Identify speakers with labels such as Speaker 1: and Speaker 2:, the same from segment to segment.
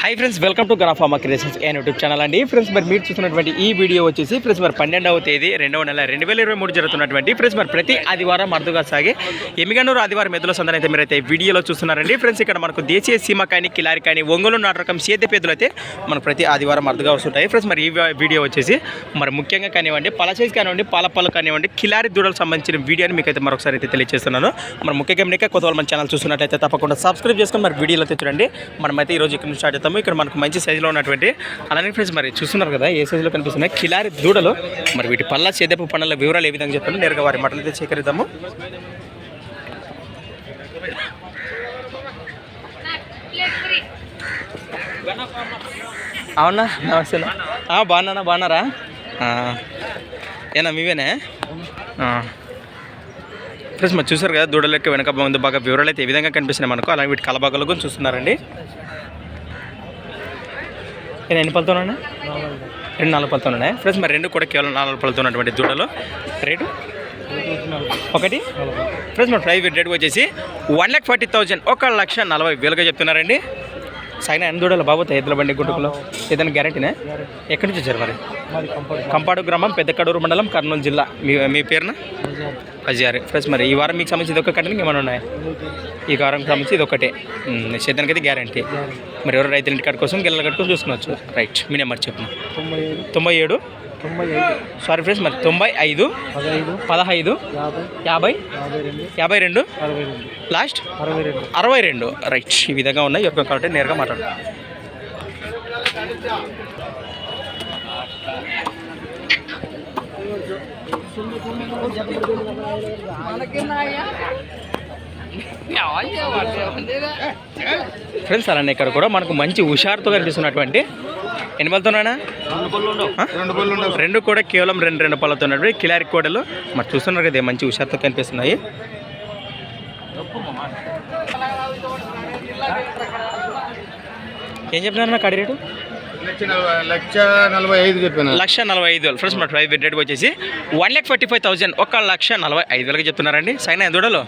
Speaker 1: High friends welcome to గనాఫామా creations and YouTube channel అండి. Friends మరి మీరు చూస్తున్నటువంటి ఈ వీడియో వచ్చేసి ఫ్రెండ్స్ మరి పన్నెండవ తేదీ రెండవ నెల రెండు వేల ఇరవై మూడు జరుగుతున్నటువంటి ఫ్రెండ్స్ మరి ప్రతి ఆదివారం అరుదుగా సాగే ఎమిగనూరు ఆదివారం ఎద్దుల సందన అయితే మీరైతే వీడియోలో చూస్తున్నారండి. ఫ్రెండ్స్ ఇక్కడ మనకు దేశీయ సీమ కానీ కిలారి కానీ ఒంగోలు నాటు రకం సేద్య పేదలు అయితే మనకు ప్రతి ఆదివారం అరుదుగా వస్తుంటాయి. ఫ్రెండ్స్ మరి ఈ వీడియో వచ్చేసి మరి ముఖ్యంగా కానివ్వండి పల సైజ్ కానివ్వండి పాల పళ్ళు కానివ్వండి కిలారి దూడలకు సంబంధించిన వీడియోని మీకు అయితే మరొకసారి అయితే తెలియజేస్తున్నాను మరి ముఖ్యంగా మీకు కొత్త వాళ్ళు మన ఛానల్ చూస్తున్నట్లయితే తప్పకుండా సబ్స్క్రైబ్ చేసుకొని మరి వీడియోలో అయితే చూడండి. మనమైతే ఈ రోజు ఇక్కడ నుంచి స్టార్ట్ అవుతాము ఇక్కడ మనకు మంచి సైజులో ఉన్నటువంటి అలానే ఫ్రెండ్స్ మరి చూస్తున్నారు కదా. ఏ సైజులో కనిపిస్తున్నాయి? కిలారి దూడలు. మరి వీటి పళ్ళ చేదపు పనుల వివరాలు ఏ విధంగా చెప్తాను నేరుగా వారి మాటలు అయితే సేకరిద్దాము. అవునా? నమస్తే. బాగున్నానా? బాగున్నారా? ఏనా మీవేనే? ఫ్రెండ్స్ మరి చూసారు కదా దూడలకి వెనక ముందు బాగా వివరాలు అయితే ఏ విధంగా కనిపిస్తున్నాయి మనకు? అలాగే వీటి కలబాగలు కూడా చూస్తున్నారండి. నేను ఎన్ని పళ్ళతో ఉన్నాయి? రెండు నాలుగు పళ్ళతో ఉన్నాయి? ఫ్రెండ్స్ మరి రెండు కూడా కేవలం నాలుగు పళ్ళతో ఉన్నటువంటి దూడలు. రేటు? ఒకటి. ఫ్రెండ్స్ మరి ప్రైవేట్ రేట్ వచ్చేసి వన్ ల్యాక్ ఫార్టీ థౌజండ్ ఒక లక్ష నలభై వేలుగా చెప్తున్నారండి. సైన ఎన్ని దూడలు? బాబోతాయి ఎద్దుల బండి గుట్టుకులో ఏదైనా గ్యారంటీనే ఎక్కడి నుంచి వచ్చారు మరి? కంపాడు గ్రామం పెద్దకడూరు మండలం కర్నూలు జిల్లా. మీ మీ పేరున? పజియారు. ఫ్రెండ్స్ మరి ఈ వారం మీకు సంబంధించి ఇది ఒక కట్టడానికి ఏమైనా ఉన్నాయి? ఈ వారం సంబంధించి ఇది ఒకటే సేద్యానికి గ్యారంటీ మరి ఎవరు రైతుల ఇంటి కాడ కోసం గిల్లల కట్టుకొని చూసుకోవచ్చు రైట్ మీ నెంబర్ చెప్పిన
Speaker 2: తొంభై ఏడు.
Speaker 1: తొంభై ఏడు?
Speaker 2: తొంభై ఐదు
Speaker 1: సారీ ఫ్రెండ్స్ మరి తొంభై ఐదు?
Speaker 2: పదహైదు. యాభై.
Speaker 1: యాభై?
Speaker 2: రెండు.
Speaker 1: లాస్ట్
Speaker 2: అరవై రెండు.
Speaker 1: అరవై రెండు. రైట్ ఈ విధంగా ఉన్నాయి. యొక్క కాబట్టి నేరుగా మాట్లాడు. ఫ్రెండ్స్ అలానే ఇక్కడ కూడా మనకు మంచి హుషారుతో కనిపిస్తున్నటువంటి ఎన్ని పళ్ళతోనా
Speaker 2: రెండు
Speaker 1: కూడా కేవలం రెండు రెండు పళ్ళతో ఉన్నటువంటి కిలారి కోడలు. మరి చూస్తున్నారు కదా మంచి హుషారుతో కనిపిస్తున్నాయి. ఏం చెప్తున్నారు కడి రేటు?
Speaker 2: లక్ష నలభై- ఐదు
Speaker 1: వేలు. ఫ్రెండ్స్ మన ప్రైస్ రేట్ వచ్చేసి one lakh forty five thousand ఒక లక్ష నలభై ఐదు వేలకి చెప్తున్నారండి. సైనా దూడలు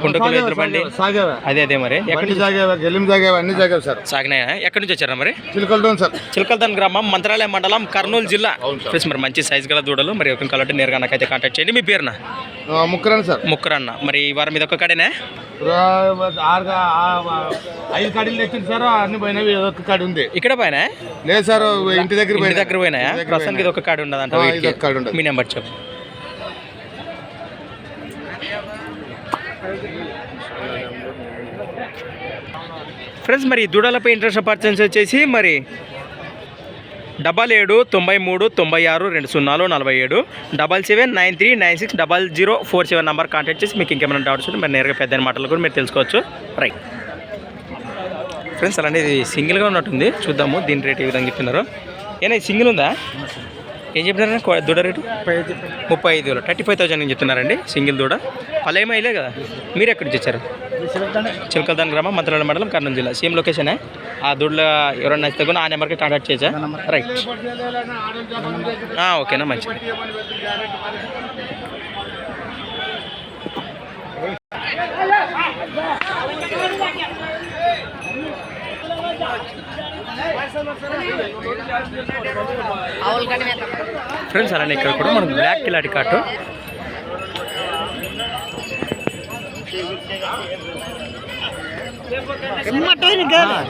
Speaker 1: గుంటకలు ఎదురు బండి
Speaker 2: సాగేవా
Speaker 1: అదే అదే మరి. ఎక్కడి
Speaker 2: బండి
Speaker 1: నుంచి
Speaker 2: అన్ని సార్?
Speaker 1: సాగినాయా? ఎక్కడి నుంచి వచ్చారా మరి?
Speaker 2: చిలకలటోన్ సార్.
Speaker 1: చిలకల్తాన్ గ్రామం మంత్రాలయం మండలం కర్నూలు జిల్లా. ఫ్రెండ్స్ మరి మంచి సైజ్ గల దూడలు మరి ఒక కలర్ నేరుగా నాకైతే కాంటాక్ట్ చేయండి. మీ పేరున?
Speaker 2: ఆ, ముక్కరాను సార్.
Speaker 1: ముక్కరన్న. మరి ఈ వారం మీద ఒక కడేనా?
Speaker 2: ఆరు ఐదు కాడీలు తెచ్చింది సార్ అన్ని పోయినవి ఏదో ఒక కాడి ఉంది.
Speaker 1: ఇక్కడ పైన
Speaker 2: లేదు సార్ ఇంటి దగ్గర
Speaker 1: ఇంటి దగ్గర పోయినాయా
Speaker 2: దగ్గర
Speaker 1: ప్రస్తుతానికి ఇది ఒక కార్డు
Speaker 2: ఉండదు.
Speaker 1: మీ నెంబర్ చెప్పు. ఫ్రెండ్స్ మరి దూడలపై ఇంట్రెస్ట్ పర్సన్స్ వచ్చేసి మరి డబల్ ఏడు తొంభై మూడు తొంభై ఆరు రెండు సున్నాలు నలభై ఏడు. Double seven nine three nine six double zero four seven number contact చేసి మీకు ఇంకేమైనా డౌట్స్ ఉంటే మీరు నేరుగా పెద్ద మాటలు కూడా మీరు తెలుసుకోవచ్చు. రైట్. ఫ్రెండ్స్ అలాంటి ఇది సింగిల్గా ఉన్నట్టుంది. చూద్దాము దీని రేట్ ఏ విధంగా చెప్తున్నారు. ఏనా సింగిల్ ఉందా? ఏం చెప్తున్నారు దూడ రేటు? ముప్పై ఐదు వేలు. థర్టీ ఫైవ్ థౌసండ్ చెప్తున్నారండి సింగిల్ దూడ. పలేమైలే కదా మీరు ఎక్కడి నుంచి వచ్చారు? చిలకల్దాన్ గ్రామం మంత్రాల మండలం కర్నూలు జిల్లా. సేమ్ లొకేషనే ఆ దూడలో ఎవరైనా నచ్చితే కూడా ఆ నెంబర్కి కాంటాక్ట్ చేయొచ్చా రైట్. ఓకేనా మంచిది. ఫ్రెండ్స్ అలానే ఇక్కడ కూడా మనం బ్లాక్ కిలాటి కాటు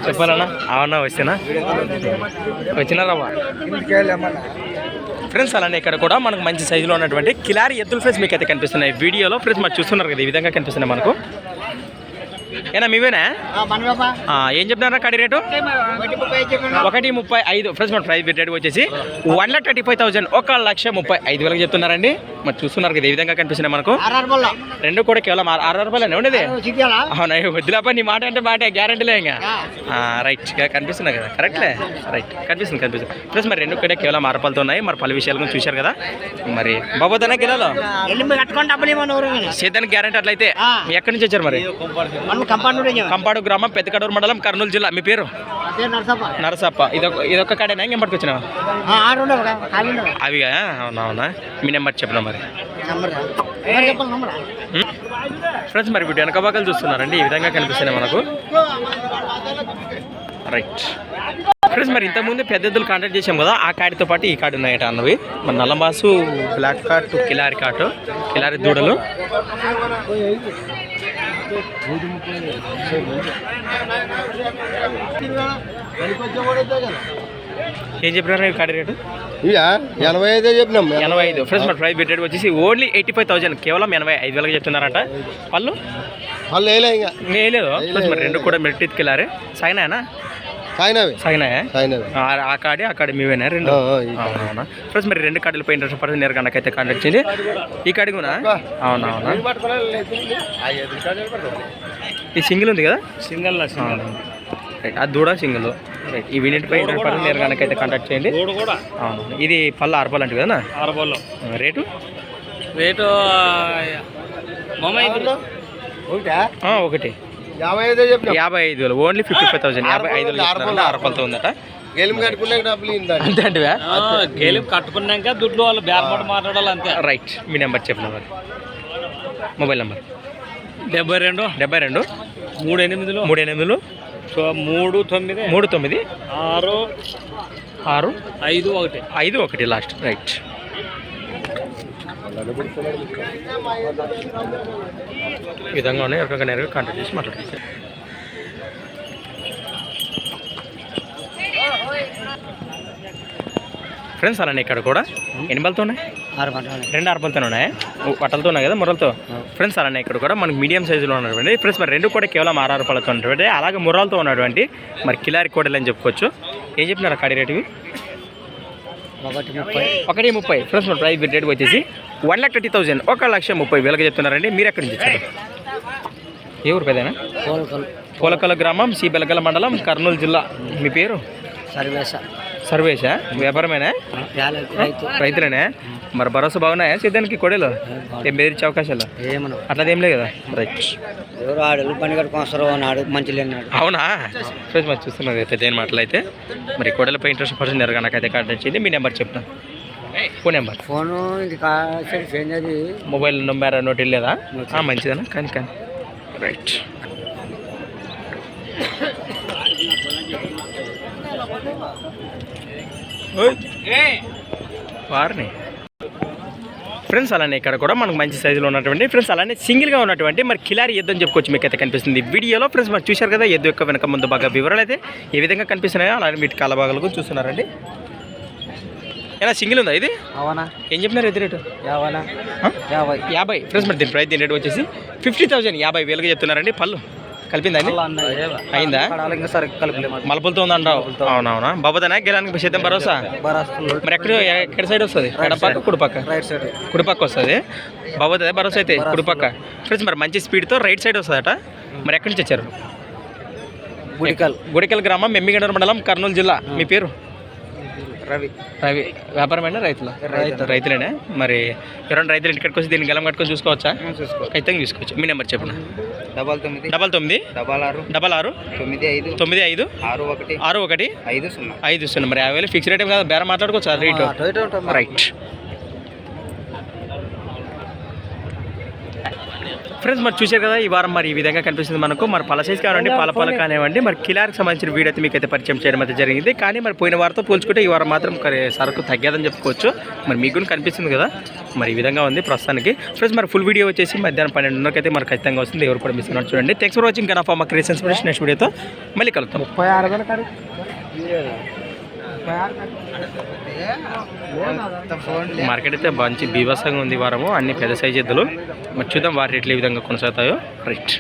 Speaker 1: చెప్పాలన్నా? అవునా వచ్చినా వచ్చినారా ఫ్రెండ్స్ అలానే ఇక్కడ కూడా మనకు మంచి సైజులో ఉన్నటువంటి కిలారి ఎద్దుల ఫ్రెండ్స్ మీకు అయితే కనిపిస్తున్నాయి. వీడియోలో ఫ్రెండ్స్ మనం చూస్తున్నారు కదా ఈ విధంగా కనిపిస్తున్నాయి మనకు. ఏనా మీవేనా? ఏం చెప్తున్నారా కడి రేటు? ఒకటి ముప్పై ఐదు ఫ్రెండ్స్ మన ప్రైస్ రేట్ వచ్చేసి one lakh thirty five thousand. ఒక లక్ష ముప్పై ఐదు వేలకు చెప్తున్నారండి. మరి చూస్తున్నారు కదా ఏ విధంగా కనిపిస్తున్నాయి మనకు? రెండు కూడా కేవలం ఆరు రూపాయలు ఉండేది. అవునా వద్దులేపా నీ మాట అంటే మాట గ్యారంటీలే ఇంకా. ఆ, రైట్ కనిపిస్తున్నాయి కదా కరెక్ట్లే రైట్ కనిపిస్తుంది కనిపిస్తుంది. ప్లస్ మరి రెండు కూడా కేవలం ఆరు రూపాయలతో ఉన్నాయి. మరి పలు విషయాలు చూశారు కదా. మరి బాబోతోనే కిలోలో
Speaker 3: ఎవరు
Speaker 1: సేద్యానికి గ్యారంటీ అట్లయితే ఎక్కడి నుంచి వచ్చారు మరి?
Speaker 3: కంపౌండ్
Speaker 1: గ్రామం పెద్దకడూరు మండలం కర్నూలు జిల్లా. మీ పేరు?
Speaker 3: నరసప్ప.
Speaker 1: ఇదొక ఇదొక కాడేనా? ఇంకేం పట్టుకొచ్చినావా?
Speaker 3: ఆ, ఆరు ఉండవు కదా ఖాళీ ఉండవు
Speaker 1: అవిగా? అవునా అవునా? మీ నెంబర్ చెప్పిన మరి? ఫ్రెండ్స్ మరి వీటి వెనక చూస్తున్నారండి. ఈ విధంగా కనిపిస్తున్నాయి మనకు. రైట్. ఫ్రెండ్స్ మరి ఇంతకుముందు పెద్ద ఎద్దులు కాంటాక్ట్ చేసాం కదా ఆ కాడితో పాటు ఈ కాడి ఉన్నాయట అన్నవి. మన నల్లమాసు బ్లాక్ కార్ట్ కిలారి కార్ట్ కిలారి దూడలు. ఏం చెప్పినారు ఈ కాడి రేటు?
Speaker 2: ఎనభై ఐదే చెప్పినాం.
Speaker 1: ఎనభై ఐదు. ఫ్రెండ్స్ మరి ప్రైస్ పెట్టేది వచ్చేసి ఓన్లీ ఎయిటీ ఫైవ్ థౌసండ్ కేవలం ఎనభై ఐదు వేలకు చెప్తున్నారంట. వాళ్ళు
Speaker 2: వాళ్ళు వేయలే ఇంకా.
Speaker 1: మరి రెండు కూడా మెట్టికి వెళ్ళారు సాగినాయనా
Speaker 2: సాయినవి
Speaker 1: సాగినాయా
Speaker 2: సాయినవి
Speaker 1: ఆ- ఆ కాడి ఆ కాడి మీవేనా? రెండు? అవునవునా? ఫ్రెండ్స్ మరి రెండు కాడలు పోయిన ఇంట్రెస్ట్ పర్సన్ నేరుగా నాకైతే కాంటాక్ట్ చేయండి. ఈ కాడి కూడా అవునవునా? ఈ సింగిల్ ఉంది కదా? సింగిల్ రైట్ అది దూడ సింగిల్. రైట్ ఈ వీనిటిపై ఇంట్రెస్ట్ పర్సన్ నేరుగా నాకైతే కాంటాక్ట్ చేయండి. అవును ఇది పళ్ళు ఆరుపాలు అంటే కదా
Speaker 4: ఆరుబోళ్ళు
Speaker 1: రేటు?
Speaker 4: రేటు
Speaker 2: ఒకటా?
Speaker 1: ఆ, ఒకటి.
Speaker 2: యాభై ఐదే చెప్పినాం
Speaker 1: యాభై ఐదు వేలు. ఓన్లీ ఫిఫ్టీ ఫైవ్ థౌసండ్ యాభై ఐదు వేలు ఆరుపాలతో ఉందట.
Speaker 2: గెలిమి కట్టుకునే డబ్బులు ఇందా
Speaker 1: అంతే అంటివా
Speaker 4: గేలిం కట్టుకున్నాక దుడ్లు వాళ్ళు బేరమాట మాట్లాడాలి అంతే.
Speaker 1: రైట్ మీ నెంబర్ చెప్పిన మరి? మొబైల్ నెంబర్
Speaker 4: డెబ్బై రెండు.
Speaker 1: డెబ్బై రెండు.
Speaker 4: మూడు ఎనిమిదిలో.
Speaker 1: మూడు ఎనిమిదిలు.
Speaker 4: మూడు తొమ్మిది.
Speaker 1: మూడు తొమ్మిది.
Speaker 4: ఆరు.
Speaker 1: ఆరు.
Speaker 4: ఐదు ఒకటి.
Speaker 1: ఐదు ఒకటి. లాస్ట్ రైట్ ఈ విధంగా ఉన్నాయి ఎవరికైనా నేరుగా కాంటాక్ట్ చేసి మాట్లాడచ్చు ఫ్రెండ్స్ అలానే ఇక్కడ కూడా? ఎన్ని బలతో ఉన్నాయి?
Speaker 3: ఆరు గంటలు
Speaker 1: రెండు అరపలతో ఉన్నాయి? వట్టలతో ఉన్నాయి కదా ముర్రలతో? ఫ్రెండ్స్ అలానే ఇక్కడ కూడా మనకి మీడియం సైజులో ఉన్నటువంటి ఫ్రెండ్స్ మరి రెండు కూడా కేవలం ఆరు రూపాయలతో ఉన్నటువంటి అలాగే ముర్రాలతో ఉన్నటువంటి మరి కిలారి కోడలు అని చెప్పుకోవచ్చు. ఏం చెప్పినారు కాడి రేటువి
Speaker 3: ఒకటి ముప్పై.
Speaker 1: ఒకటి ముప్పై. ఫ్రెండ్స్ మన ప్రైస్ రేట్ వచ్చేసి వన్ లాక్ థర్టీ థౌసండ్ ఒక లక్ష ముప్పై వేలకు చెప్తున్నారండి. మీరు ఎక్కడి నుంచి ఏ ఊరు పెదైనా
Speaker 3: కోలకలు
Speaker 1: పూలకల గ్రామం బెలగల మండలం కర్నూలు జిల్లా. మీ పేరు?
Speaker 3: సర్వేస
Speaker 1: వ్యాపారమేనా? రైతులేనే? మరి భరోసా బాగున్నాయా సిద్ధానికి కొడేలు? ఏం బెదిరించే అవకాశాలు?
Speaker 3: ఏమను
Speaker 1: అట్లా ఏం లేదు కదా? రైట్.
Speaker 3: ఎవరు ఆడు పని కట్టుకొని అన్నాడు మంచి లేనాడు
Speaker 1: అవునా? ఫ్రెండ్స్ మరి చూస్తున్నారు అయితే దేని మాటలు అయితే మరి కొడలపై ఇంట్రెస్ట్ పర్సన్ జరగా నాకైతే కాంటాక్ట్ చేయండి మీ నెంబర్ చెప్తాను phone number.
Speaker 3: Phone
Speaker 1: mobile number note ఆ, మంచిదనా? కానీ కానీ. రైట్. వారిని. ఫ్రెండ్స్ అలానే ఇక్కడ కూడా మనకు మంచి సైజులో ఉన్నటువంటి ఫ్రెండ్స్ అలానే సింగిల్గా ఉన్నటువంటి మరి కిలారి అని చెప్పుకోవచ్చు మీకు అయితే కనిపిస్తుంది. వీడియోలో ఫ్రెండ్స్ మరి చూశారు కదా ఎద్దు యొక్క వెనక ముందు బాగా వివరాలు అయితే ఏ విధంగా కనిపిస్తున్నాయో అలానే వీటి కాలభాగాలు కూడా చూస్తున్నారండి. ఎలా సింగిల్ ఉందా ఇది?
Speaker 3: అవనా
Speaker 1: ఏం చెప్పినారు ఎద్దు రేటు?
Speaker 3: యాభై.
Speaker 1: యాభై. ఫ్రెండ్స్ మరి దీని ప్రైస్ దీని రేట్ వచ్చేసి ఫిఫ్టీ థౌసండ్ యాభై వేలుగా చెప్తున్నారండి పళ్ళు. కలిపిందా అయిందా? మలపులతో ఉందంటావు? అవునవునా? బాబోదనా గెలానికి సిద్ధం భరోసా? మరి ఎక్కడ ఎక్కడ సైడ్ వస్తుంది? ఎడపక్క కుడిపక్క?
Speaker 3: రైట్ సైడ్
Speaker 1: కుడిపక్క వస్తుంది. బాబోదే భరోసా అయితే కుడిపక్క. ఫ్రెండ్స్ మరి మంచి స్పీడ్తో రైట్ సైడ్ వస్తుందట. మరి ఎక్కడి నుంచి వచ్చారు?
Speaker 3: గుడికల్.
Speaker 1: గుడికల్ గ్రామం మెమ్మిగండూరు మండలం కర్నూలు జిల్లా. మీ పేరు?
Speaker 3: రవి.
Speaker 1: రవి. వ్యాపారమేనా రైతులు? రైతు. రైతులేనే? మరి ఎవరైనా రైతులు ఇంటికి వచ్చి దీన్ని గలం కట్టుకొని చూసుకోవచ్చా?
Speaker 3: చూసుకో
Speaker 1: ఖచ్చితంగా చూసుకోవచ్చు. మీ నెంబర్ చెప్పండి.
Speaker 3: డబల్ తొమ్మిది.
Speaker 1: డబల్ తొమ్మిది.
Speaker 3: డబల్ ఆరు.
Speaker 1: డబల్ ఆరు.
Speaker 3: తొమ్మిది ఐదు.
Speaker 1: తొమ్మిది ఐదు.
Speaker 3: ఆరు ఒకటి.
Speaker 1: ఆరు ఒకటి.
Speaker 3: ఐదు సున్నా.
Speaker 1: ఐదు సున్నా. మరి యాభై వేలు ఫిక్స్ రేట్ కాదు. బేరం మాట్లాడుకోవచ్చు రేటు రైట్ ఫ్రెండ్స్ మరి చూశారు కదా ఈ వారం మరి ఈ విధంగా కనిపిస్తుంది మనకు. మరి పల సైజ్ కానివ్వండి పాల పాల కానివ్వండి మరి కిలార్కి సంబంధించిన వీడియో అయితే మీకు అయితే పరిచయం చేయడం అయితే జరిగింది. కానీ మరి పోయిన వారితో పోల్చుకుంటే ఈ వారం మాత్రం సరుకు తగ్గదని చెప్పుకోవచ్చు. మరి మీకు కూడా కనిపిస్తుంది కదా మరి ఈ విధంగా ఉంది ప్రస్తుతానికి. ఫ్రెండ్స్ మరి ఫుల్ వీడియో వచ్చేసి మధ్యాహ్నం పన్నెండున్నరకి అయితే మరి ఖచ్చితంగా వస్తుంది. ఎవరు కూడా మిస్ అయినట్టు చూడండి. థ్యాంక్స్ ఫర్ వాచింగ్ గనా ఫార్మా క్రియేషన్స్ నెక్స్ట్ వీడియోతో మళ్ళీ కలుద్దాం.
Speaker 3: ముప్పై ఆరు
Speaker 1: మార్కెట్ అయితే మంచి బీభత్సంగా ఉంది వారము. అన్ని పెద్ద సైజ్ ఎద్దులు. మరి చూద్దాం వారి రేట్లు ఏ విధంగా కొనసాగుతాయో. రైట్.